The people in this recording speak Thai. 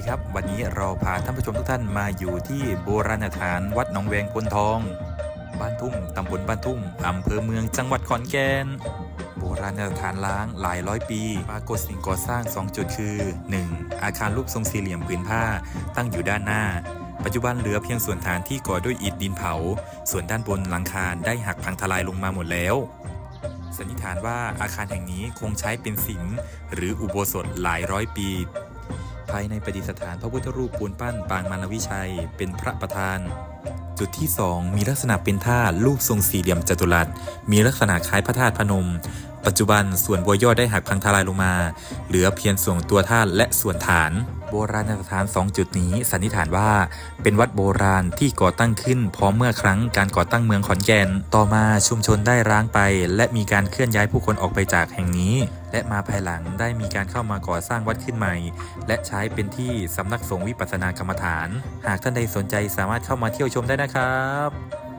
ดีครับ วันนี้เราพาท่านผู้ชมทุกท่านมาอยู่ที่โบราณสถานวัดหนองแวงพนทอง บ้านทุ่งตำบลบ้านทุ่งอำเภอเมืองจังหวัดขอนแก่นโบราณสถานล้างหลายร้อยปี ปรากฏสิ่งก่อสร้าง 2 จุดคือ 1. อาคารรูปทรงสี่เหลี่ยมผืนผ้าตั้งอยู่ด้านหน้า ปัจจุบันเหลือเพียงส่วนฐานที่ก่อด้วยอิฐดินเผา ส่วนด้านบนหลังคาได้หักพังทลายลงมาหมดแล้วสันนิษฐานว่าอาคารแห่งนี้คงใช้เป็นสิงหรืออุโบสถหลายร้อยปี ภายในประดิษฐานพระพุทธรูปปูนปั้นปางมารวิชัย เป็นพระประธาน จุดที่ 2 มีลักษณะเป็นท่ารูปทรงสี่เหลี่ยมจัตุรัส มีลักษณะคล้ายพระธาตุพนม ปัจจุบันส่วนบัวยอดได้หักพังทลายลงมา เหลือเพียงส่วนตัวท่าและส่วนฐาน โบราณสถาน 2 จุดนี้สันนิษฐานว่า เป็นวัดโบราณที่ก่อตั้งขึ้นพร้อมเมื่อครั้งการก่อตั้งเมืองขอนแก่น ต่อมาชุมชนได้ร้างไป และมีการเคลื่อนย้ายผู้คนออกไปจากแห่งนี้ และมาภายหลังได้มีการเข้ามาก่อสร้างวัดขึ้นใหม่ และใช้เป็นที่สำนักสงฆ์วิปัสสนากรรมฐาน หากท่านใดสนใจสามารถเข้ามาเที่ยวชมได้นะครับ